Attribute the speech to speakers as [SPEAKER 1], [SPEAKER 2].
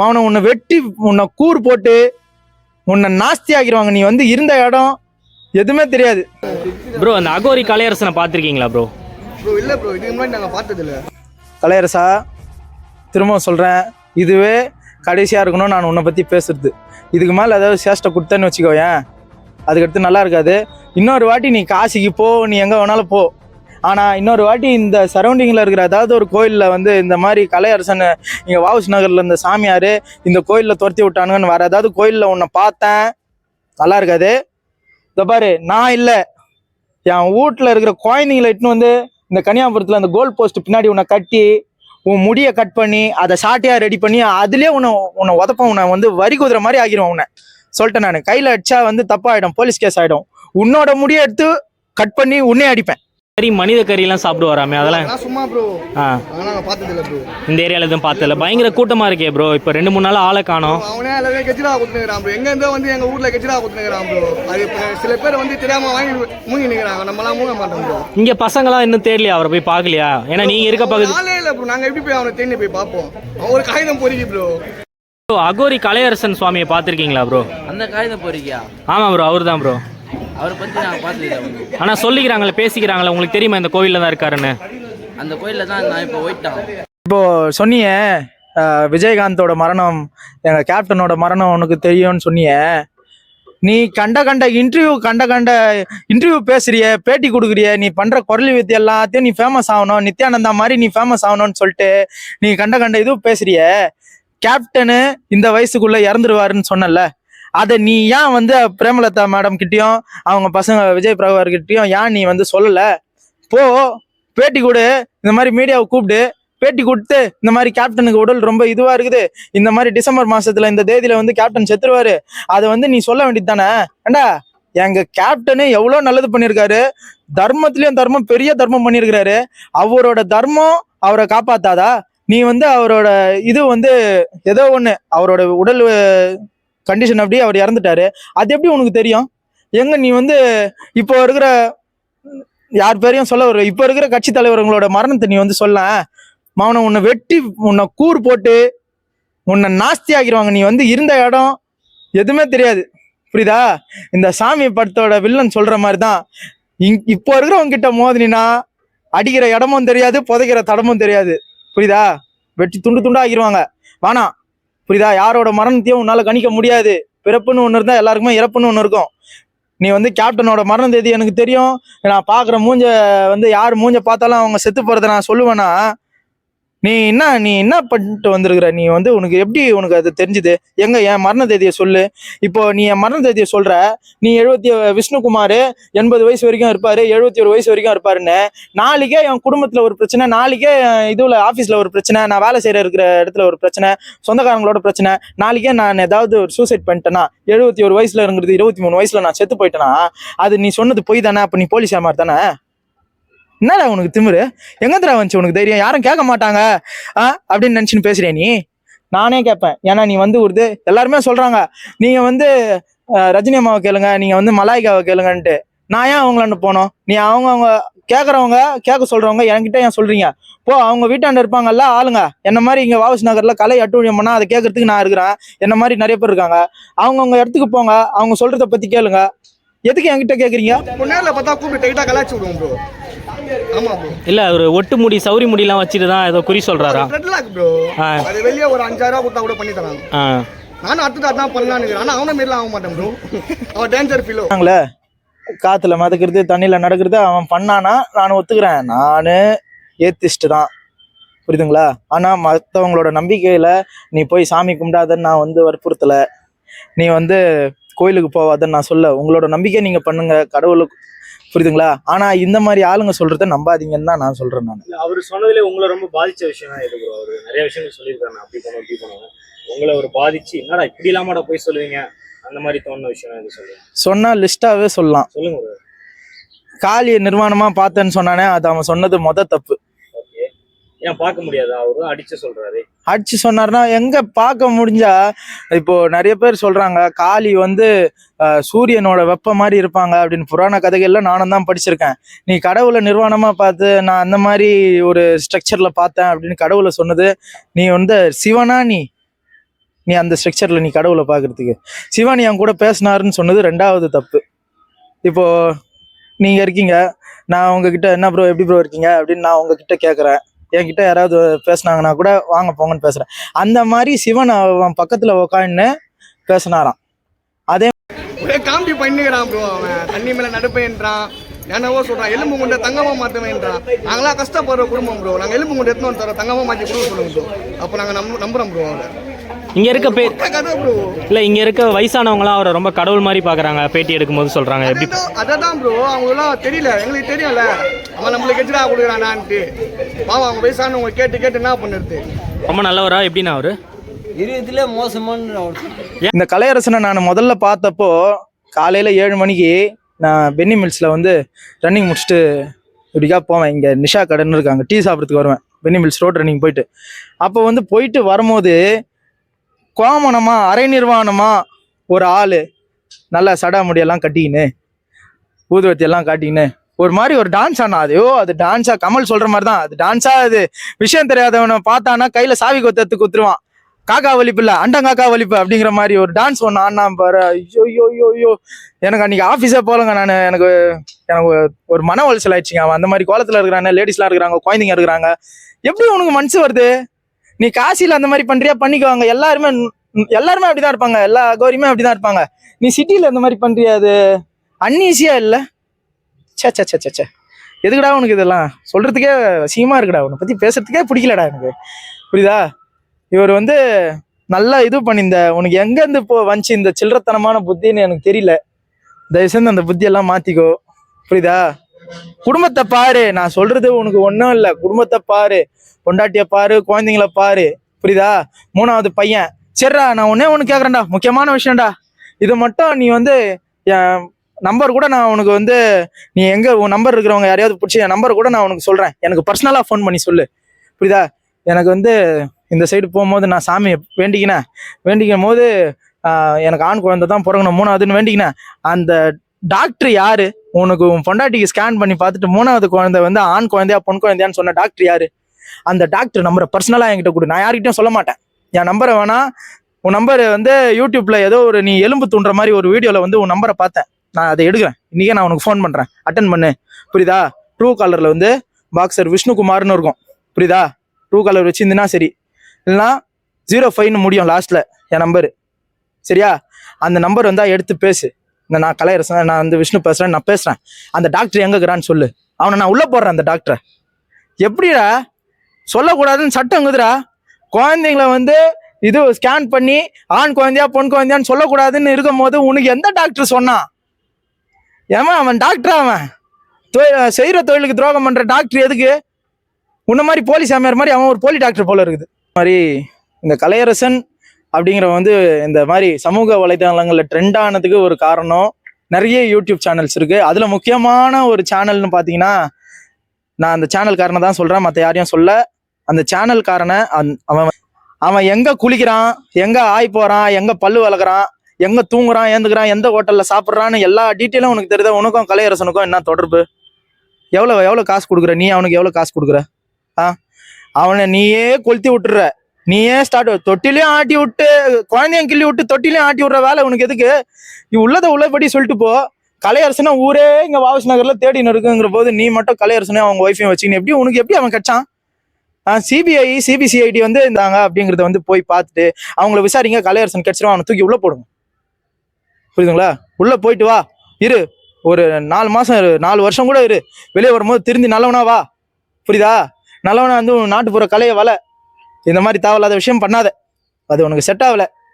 [SPEAKER 1] மவனை உன்னை வெட்டி உன்னை கூறு போட்டு உன்னை நாஸ்தி ஆக்கிடுவாங்க. நீ வந்து இருந்த இடம் எதுவுமே தெரியாது.
[SPEAKER 2] ப்ரோ அந்த அகோரி கலையரசனை பார்த்துருக்கீங்களா ப்ரோ
[SPEAKER 3] ப்ரோ இல்லை ப்ரோ இதுக்கு முன்னாடி நாங்கள் பார்த்ததில்ல.
[SPEAKER 1] கலையரசா திரும்ப சொல்கிறேன் இதுவே கடைசியாக இருக்கணும் நான் உன்னை பற்றி பேசுறது. இதுக்கு மேலே ஏதாவது சேஷ்டை கொடுத்தேன்னு வச்சுக்கோயேன். அதுக்கடுத்து நல்லா இருக்காது. இன்னொரு வாட்டி நீ காசிக்கு போ நீ எங்கே வேணாலும் போ. ஆனால் இன்னொரு வாட்டி இந்த சரௌண்டிங்கில் இருக்கிற ஏதாவது ஒரு கோயிலில் வந்து இந்த மாதிரி கலையரசன் இங்கே வாவுஸ் நகரில் இந்த சாமியார் இந்த கோயிலில் துரத்தி விட்டானுங்கன்னு வேறு ஏதாவது கோயிலில் உன்னை பார்த்தேன்? நல்லா இருக்காது. இந்த பாரு நான் இல்லை. என் வீட்டில் இருக்கிற குழந்தைங்களை இட்டுன்னு வந்து இந்த கன்னியாபுரத்தில் அந்த கோல் போஸ்ட் பின்னாடி உன்னை கட்டி உன் முடியை கட் பண்ணி அதை ஷார்ட்டியாக ரெடி பண்ணி அதுலேயே உன்னை உன்னை உதப்ப உன்னை வந்து வரி குதிரை மாதிரி ஆகிரும் உன்னை. சொல்லிட்டேன் நான். கையில் அடித்தா வந்து தப்பாயிடும். போலீஸ் கேஸ் ஆகிடும் உன்னோட முடியை எடுத்து கட் பண்ணி உன்னே அடிப்பேன்.
[SPEAKER 2] கறி மனித கறியெல்லாம் சாப்பிட்டு வராமே அதெல்லாம்
[SPEAKER 3] சும்மா ப்ரோ
[SPEAKER 2] ஆ.
[SPEAKER 3] நாங்கள் பார்த்ததில்ல ப்ரோ
[SPEAKER 2] இந்த ஏரியாவில் எதுவும் பார்த்ததில்ல. பயங்கர கூட்டமாக இருக்கே ப்ரோ இப்போ ரெண்டு மூணு நாள் ஆளை காணோம்.
[SPEAKER 3] அவனே எல்லாமே கெச்சிரா கொடுத்துருக்கான் ப்ரோ எங்க இருந்தோ வந்து எங்க ஊர்ல கெச்சிரா கொடுத்துருக்கான் ப்ரோ அது இப்ப சில பேர் வந்து தெரியாம வாங்கி மூங்கி நிக்கிறாங்க. நம்மலாம் மூங்க மாட்டோம் ப்ரோ
[SPEAKER 2] இங்கே பசங்களாம் இன்னும் தெரியலையா அவரை போய் பார்க்கலையா? ஏன்னா நீங்கள் இருக்க பகுதி
[SPEAKER 3] ஆளே இல்ல ப்ரோ நாங்க எப்படி போய் அவனை தேடி போய் பார்ப்போம்? அவன் ஒரு காகிதம் பொறுக்கி ப்ரோ
[SPEAKER 2] ப்ரோ அகோரி கலையரசன் சுவாமியை பார்த்துருக்கீங்களா ப்ரோ
[SPEAKER 4] அந்த காகிதம் போறீங்க
[SPEAKER 2] ஆமாம் ப்ரோ அவர் தான் ப்ரோ
[SPEAKER 4] அவரை பத்தி நாங்கள் பார்த்துருக்கோம்
[SPEAKER 2] ஆனால் சொல்லிக்கிறாங்களே பேசிக்கிறாங்களே உங்களுக்கு தெரியுமா இந்த கோவிலில் தான் இருக்காருன்னு?
[SPEAKER 4] அந்த கோயிலில் தான் நான் இப்போ போயிட்டான்
[SPEAKER 1] இப்போ சொன்னியே விஜயகாந்தோட மரணம் எங்கள் கேப்டனோட மரணம் உனக்கு தெரியும்னு சொன்னியே. நீ கண்ட கண்ட இன்டர்வியூ கண்ட கண்ட இன்டர்வியூ பேசுறிய பேட்டி கொடுக்குறிய நீ பண்ற குரல் வித்து எல்லாத்தையும் நீ ஃபேமஸ் ஆகணும் நித்யானந்தா மாதிரி நீ ஃபேமஸ் ஆகணும்னு சொல்லிட்டு நீ கண்ட கண்ட இது பேசுறிய. கேப்டனு இந்த வயசுக்குள்ள இறந்துருவாருன்னு சொன்னல அதை நீ ஏன் வந்து பிரேமலதா மேடம் கிட்டயும் அவங்க பசங்க விஜய் பிரபாகர் கிட்டயும் ஏன் நீ வந்து சொல்லல? போ பேட்டி கொடு. இந்த மாதிரி மீடியாவை கூப்பிட்டு பேட்டி கொடுத்து இந்த மாதிரி கேப்டனுக்கு உடல் ரொம்ப இதுவா இருக்குது. இந்த மாதிரி டிசம்பர் மாசத்துல இந்த தேதியில வந்து கேப்டன் செத்துருவாரு. அதை வந்து நீ சொல்ல வேண்டியது தானே? ஏண்டா எங்க கேப்டனு எவ்வளோ நல்லது பண்ணியிருக்காரு. தர்மத்திலயும் தர்மம் பெரிய தர்மம் பண்ணியிருக்கிறாரு. அவரோட தர்மம் அவரை காப்பாத்தாதா? நீ வந்து அவரோட இது வந்து ஏதோ ஒன்று அவரோட உடல் கண்டிஷன் அப்படி அவர் இறந்துட்டாரு. அது எப்படி உனக்கு தெரியும்? எங்க நீ வந்து இப்போ இருக்கிற யார் பேரையும் சொல்ல வர இப்போ இருக்கிற கட்சி தலைவர்களோட மரணத்தை நீ வந்து சொல்ல. மவனை உன்னை வெட்டி உன்னை கூறு போட்டு உன்னை நாஸ்தி ஆக்கிடுவாங்க. நீ வந்து இருந்த இடம் எதுவுமே தெரியாது. புரியுதா? இந்த சாமி படத்தோட வில்லன் சொல்ற மாதிரி தான் இங் இப்போ இருக்கிறவங்க கிட்ட மோதினா அடிக்கிற இடமும் தெரியாது புதைக்கிற தடமும் தெரியாது. புரியுதா? வெட்டி துண்டு துண்டா ஆகிடுவாங்க வானா புரியுதா? யாரோட மரணத்தையும் உன்னால கணிக்க முடியாது. பிறப்புன்னு ஒன்று இருந்தால் எல்லாருக்குமே இறப்புன்னு ஒன்று இருக்கும். நீ வந்து கேப்டனோட மரண தேதி எனக்கு தெரியும். நான் பார்க்குற மூஞ்ச வந்து யார் மூஞ்ச பார்த்தாலும் அவங்க செத்து போகிறத நான் சொல்லுவேன்னா நீ என்ன நீ என்ன பண்ணிட்டு வந்திருக்கிற? நீ வந்து உனக்கு எப்படி உனக்கு அது தெரிஞ்சுது? எங்க என் மரண தேதியை சொல்லு. இப்போ நீ என் மரண தேதியை சொல்ற நீ எழுபத்தி விஷ்ணுகுமார் எண்பது வயசு வரைக்கும் இருப்பாரு எழுபத்தி ஒரு வயசு வரைக்கும் இருப்பாருன்னு. நாளைக்கே என் குடும்பத்துல ஒரு பிரச்சனை நாளைக்கே இதுல ஆஃபீஸ்ல ஒரு பிரச்சனை நான் வேலை செய்யற இருக்கிற இடத்துல ஒரு பிரச்சனை சொந்தக்காரங்களோட பிரச்சனை. நாளைக்கே நான் ஏதாவது ஒரு சூசைட் பண்ணிட்டேன்னா எழுபத்தி ஒரு வயசுல இருக்கிறது இருபத்தி மூணு வயசுல நான் செத்து போயிட்டேனா அது நீ சொன்னது பொய் தானே? அப்ப நீ போலீஸ் ஏமாறு தானே? என்னடா உனக்கு திமிரு? எங்கந்திரா வந்துச்சு உனக்கு தைரியம்? யாரும் கேட்க மாட்டாங்க. ஆ அப்படின்னு நினச்சின்னு பேசுறியா நீ? நானே கேட்பேன். ஏன்னா நீ வந்து ஒரு எல்லாருமே சொல்றாங்க. நீங்க வந்து ரஜினி அம்மாவை கேளுங்க நீங்க வந்து மலாய்க்காவை கேளுங்கன்ட்டு. நான் ஏன் அவங்களாண்டு போனோம்? நீ அவங்க அவங்க கேட்குறவங்க கேட்க சொல்றவங்க என்கிட்ட ஏன் சொல்றீங்க? போ அவங்க வீட்டாண்ட இருப்பாங்கல்ல ஆளுங்க. என்ன மாதிரி இங்க வாவஸ் நகர்ல கலை அட்டூழியம் பண்ணா அதை கேட்கறதுக்கு நான் இருக்கிறேன். என்ன மாதிரி நிறைய பேர் இருக்காங்க. அவங்கவுங்க இடத்துக்கு போங்க. அவங்க சொல்கிறத பத்தி கேளுங்க. எதுக்கு என்கிட்ட கேக்குறீங்க?
[SPEAKER 3] நேரில் பார்த்தா கூப்பிட்டு டைட்டாக கலாச்சி விடுவோம் ப்ரோ
[SPEAKER 2] இல்லை ஒரு ஒட்டு முடி சௌரி முடிலாம் வச்சுட்டு தான் ஏதோ குறி ஆ.
[SPEAKER 3] அது வெளியே ஒரு அஞ்சாயிரம் ரூபா கொடுத்தா கூட பண்ணி தராங்க. நானும் அடுத்தது அதான் பண்ணலான்னு. ஆனா அவனை மாரிலாம் ஆக மாட்டேன் ப்ரோ அவன் டேஞ்சர் ஃபீலோ
[SPEAKER 1] காத்துல மிதக்கிறது தண்ணியில நடக்கிறது அவன் பண்ணானா நான் ஒத்துக்கிறேன். நானு ஏத்திஸ்ட் தான். புரியுதுங்களா? ஆனா மற்றவங்களோட நம்பிக்கையில நீ போய் சாமி கும்பிடாதன்னு நான் வந்து வற்புறுத்தல. நீ வந்து கோயிலுக்கு போவாதன்னு நான் சொல்ல. உங்களோட நம்பிக்கை நீங்க பண்ணுங்க. கடவுளுக்கு புரியுதுங்களா? ஆனா இந்த மாதிரி ஆளுங்க சொல்றத நம்பாதீங்கன்னு தான் நான் சொல்றேன் நான்.
[SPEAKER 5] அவர் சொன்னதுல உங்களை ரொம்ப பாதிச்ச விஷயம் தான் எது ப்ரோ அவர் நிறைய விஷயங்கள் சொல்லியிருக்காரு. அப்படி பண்ணுவோம் இப்படி பண்ணுவோம் உங்களை ஒரு பாதிச்சு என்னடா இப்படி இல்லாமடா போய் சொல்லுவீங்க? அந்த மாதிரி தோணுன விஷயம் எது சொல்லுங்க.
[SPEAKER 1] சொன்னா லிஸ்டாவே சொல்லலாம்.
[SPEAKER 5] சொல்லுங்க.
[SPEAKER 1] காளியை நிர்வாணமா பார்த்தேன்னு சொன்னானே அது அவன் சொன்னது மொத தப்பு.
[SPEAKER 5] ஏன் பார்க்க முடியாதா? அவரு அடிச்சு சொல்றாரு.
[SPEAKER 1] அடிச்சு சொன்னார்னா எங்க பார்க்க முடிஞ்சா இப்போ நிறைய பேர் சொல்றாங்க காளி வந்து சூரியனோட வெப்ப மாதிரி இருப்பாங்க அப்படின்னு புராண கதைகள்லாம் நானும் தான் படிச்சிருக்கேன். நீ கடவுளை நிர்வாணமா பார்த்து நான் அந்த மாதிரி ஒரு ஸ்ட்ரக்சர்ல பார்த்தேன் அப்படின்னு கடவுளை சொன்னது நீ வந்து சிவனா நீ? நீ அந்த ஸ்ட்ரக்சர்ல நீ கடவுளை பார்க்கறதுக்கு. சிவன் என் கூட பேசினாருன்னு சொன்னது ரெண்டாவது தப்பு. இப்போ நீங்க இருக்கீங்க நான் உங்ககிட்ட என்ன ப்ரோ எப்படி ப்ரோ இருக்கீங்க? அப்படின்னு நான் உங்ககிட்ட கேட்குறேன் என்கிட்ட யாராவது பேசுனாங்கன்னா கூட வாங்க போங்கன்னு பேசுறேன். அந்த மாதிரி சிவன் அவன் பக்கத்துல உக்காந்து பேசினாராம்.
[SPEAKER 3] ஒரே காமெடி பண்ணுகிறான் ப்ரோ அவன். தண்ணி மேல நடுப்பேன்றான். என்னவோ சொல்றான். எலும்பு கொண்ட தங்கமா மாத்துவேன்றான். நாங்களாம் கஷ்டப்படுற குடும்பம் ப்ரோ நாங்க எலும்பு கொண்டு எடுத்துன்னு தரோம் தங்கமா மாத்தி கொடுக்க சொல்லுங்க ப்ரோ அப்போ நாங்க நம்ப நம்புறோம் ப்ரோ அவரை.
[SPEAKER 2] இங்க இருக்க பே இல்ல இங்க இருக்க வயசானவங்களாம் அவரை ரொம்ப கடவுள் மாதிரி பாக்குறாங்க பேட்டி எடுக்கும்போது சொல்றாங்க. எப்படி
[SPEAKER 3] அதான் ப்ரோ அவங்களாம் தெரியல. எங்களுக்கு தெரியும்ல. அவன் நம்மளுக்கு எச்சரா கொடுக்குறானான்ட்டு. பாவம் அவங்க வயசானவங்க கேட்டு கேட்டு என்ன பண்ணுறது?
[SPEAKER 2] ரொம்ப நல்லவரா? எப்படின்னா அவரு?
[SPEAKER 6] இருக்கிறதுல மோசமான
[SPEAKER 1] இந்த கலையரசனை நான் முதல்ல பார்த்தப்போ காலையில ஏழு மணிக்கு நான் பென்னி மில்ஸ்ல வந்து ரன்னிங் முடிச்சுட்டு இப்படிக்கா போவேன். இங்க நிஷா கடைன்னு இருக்காங்க. டீ சாப்பிட்றதுக்கு வருவேன். பென்னி மில்ஸ் ரோட் ரன்னிங் போயிட்டு. அப்போ வந்து போயிட்டு வரும்போது கோமணமா அரை நிர்வாணமா ஒரு ஆளு நல்ல சடா முடியெல்லாம் கட்டிக்கின்னு ஊதுவத்தி எல்லாம் காட்டிக்கின்னு ஒரு மாதிரி ஒரு டான்ஸ் ஆனா அது. ஓ அது டான்ஸா கமல் சொல்ற மாதிரி தான் அது டான்ஸா அது விஷயம் தெரியாதவனை பார்த்தானா கையில சாவி கொத்தத்து குத்துருவான். காக்கா வலிப்பு இல்ல அண்டங்காக்கா வலிப்பு அப்படிங்கிற மாதிரி ஒரு டான்ஸ் ஒன்று ஆனா பாரு. ஐயோ ஐயோ ஐயோ ஐயோ. எனக்கு அன்னைக்கு ஆஃபீஸே போலங்க நான். எனக்கு எனக்கு ஒரு மன உளைச்சல் ஆயிடுச்சுங்க. அவன் அந்த மாதிரி கோலத்துல இருக்கிறாங்க லேடிஸ்லாம் இருக்கிறாங்க குழந்தைங்க இருக்கிறாங்க. எப்படி உனக்கு மனசு வருது? நீ காசியில் அந்த மாதிரி பண்றியா? பண்ணிக்குவாங்க. எல்லாருமே எல்லாருமே அப்படிதான் இருப்பாங்க. எல்லா கோரியுமே அப்படிதான் இருப்பாங்க. நீ சிட்டியில் இந்த மாதிரி பண்றியா அது? அன்ஈஸியா இல்லை? சே சே சே சே எதுக்குடா உனக்கு இதெல்லாம்? சொல்றதுக்கே சீமா இருக்குடா. உன்னை பத்தி பேசுறதுக்கே பிடிக்கலடா எனக்கு. புரியுதா? இவர் வந்து நல்லா இது பண்ணியிருந்த உனக்கு எங்கேருந்து இப்போ வந்துச்சு இந்த சில்லறத்தனமான புத்தின்னு எனக்கு தெரியல. தயவு செஞ்சு அந்த புத்தியெல்லாம் மாத்திக்கோ. புரியுதா? குடும்பத்தை பாரு. நான் சொல்றது உனக்கு ஒன்றும் இல்லை. குடும்பத்தை பாரு. பொண்டாட்டியை பாரு குழந்தைங்கள பாரு. புரியுதா? மூணாவது பையன். சரிடா நான் ஒன்னே ஒன்று கேட்குறேன்டா முக்கியமான விஷயம்டா. இது மட்டும் நீ வந்து என் நம்பர் கூட நான் உனக்கு வந்து நீ எங்கே உன் நம்பர் இருக்கிறவங்க யாரையாவது பிடிச்சி என் நம்பர் கூட நான் உனக்கு சொல்கிறேன் எனக்கு பர்சனலாக ஃபோன் பண்ணி சொல்லு. புரியுதா? எனக்கு வந்து இந்த சைடு போகும்போது நான் சாமியை வேண்டிக்கினேன். வேண்டிக்கும் போது எனக்கு ஆண் குழந்தை தான் பிறக்கணும். மூணாவதுன்னு வேண்டிக்கினேன். அந்த டாக்டர் யாரு? உனக்கு உன் பொண்டாட்டிக்கு ஸ்கேன் பண்ணி பார்த்துட்டு மூணாவது குழந்தை வந்து ஆண் குழந்தையா பொன் குழந்தையான்னு சொன்ன டாக்டர் யாரு? அந்த டாக்டர் நம்பரை பர்சனலாக என்கிட்ட கொடு. நான் யார்கிட்டையும் சொல்ல மாட்டேன். என் நம்பரை வேணா உன் நம்பர் வந்து யூடியூப்ல ஏதோ ஒரு நீ எலும்பு தூண்டுற மாதிரி ஒரு வீடியோவில் வந்து உன் நம்பரை பார்த்தேன். நான் அதை எடுக்கிறேன். இன்றைக்கே நான் உனக்கு ஃபோன் பண்ணுறேன் அட்டன் பண்ணு. புரியுதா? ட்ரூ காலரில் வந்து பாக்ஸர் விஷ்ணுகுமார்னு இருக்கும். புரியுதா? ட்ரூ காலர் வச்சுருந்துன்னா சரி. இல்லைன்னா ஜீரோ ஃபைவ்னு முடியும் லாஸ்ட்டில் என் நம்பரு சரியா? அந்த நம்பர் வந்தால் எடுத்து பேசு. இந்த நான் கலையரசன் நான் வந்து விஷ்ணு பேசுகிறேன் நான் பேசுகிறேன் அந்த டாக்டர் எங்கே இருக்கிறான்னு சொல்லு. அவனை நான் உள்ளே போடுறேன் அந்த டாக்டரை எப்படிடா சொல்லக்கூடாதுன்னு சட்டம் இருக்குதுடா. குழந்தைங்கள வந்து இது ஸ்கேன் பண்ணி ஆண் குழந்தையா பொன் குழந்தையான்னு சொல்லக்கூடாதுன்னு இருக்கும் போது உனக்கு எந்த டாக்டர் சொன்னான் ஏமா அவன் டாக்டர் அவன்? செய்கிற தொழிலுக்கு துரோகம் பண்ணுற டாக்டர் எதுக்கு? உன்ன மாதிரி போலி சாமியார் மாதிரி அவன் ஒரு போலி டாக்டர் போல இருக்குது. மாதிரி இந்த கலையரசன் அப்படிங்கிறவன் வந்து இந்த மாதிரி சமூக வலைதளங்களில் ட்ரெண்ட் ஆனதுக்கு ஒரு காரணம். நிறைய யூடியூப் சேனல்ஸ் இருக்குது அதில் முக்கியமான ஒரு சேனல்னு பார்த்தீங்கன்னா நான் அந்த சேனல்காரனை தான் சொல்கிறேன் மற்ற யாரையும் சொல்ல. அந்த சேனல்காரனை அந்- அவன் அவன் எங்க குளிக்கிறான் எங்க ஆய் போறான் எங்க பல்லு வளர்க்குறான் எங்க தூங்குறான் ஏந்துக்கிறான் எந்த ஹோட்டல்ல சாப்பிட்றான்னு எல்லா டீட்டெயிலும் உனக்கு தெரியுது? உனக்கும் கலையரசனுக்கும் என்ன தொடர்பு? எவ்வளோ எவ்வளோ காசு கொடுக்குற? நீ அவனுக்கு எவ்வளோ காசு கொடுக்குற? ஆ? அவனை நீயே கொளுத்தி விட்டுற. நீயே ஸ்டார்ட் தொட்டிலையும் ஆட்டி விட்டு குழந்தையும் கிள்ளி விட்டு தொட்டிலையும் ஆட்டி விடுற வேலை உனக்கு எதுக்கு? நீ உள்ளதை உள்ளபடி சொல்லிட்டு போ. கலையரசனை ஊரே இங்கே வாவசி நகரில் தேடின்னு இருக்குங்கிற போது நீ மட்டும் கலையரசனையும் அவங்க ஒய்ஃபையும் வச்சுக்கணும் எப்படி உனக்கு எப்படி அவன் கச்சான்? சிபிஐ சிபிசிஐடி வந்து இருந்தாங்க அப்படிங்கறத வந்து போய் பார்த்துட்டு அவங்கள விசாரிங்க கலையரசன் கிடைச்சிரும் அவனை தூக்கி உள்ள போடுங்க. புரியுதுங்களா? உள்ள போயிட்டு வா. இரு. ஒரு நாலு மாசம் இரு. நாலு வருஷம் கூட இரு. வெளியே வரும்போது திருந்தி நல்லவனா வா. புரியுதா? நல்லவனா வந்து நாட்டுப்புற கலையை வலை இந்த மாதிரி தேவையில்லாத விஷயம் பண்ணாத. அது உனக்கு செட் ஆகலை.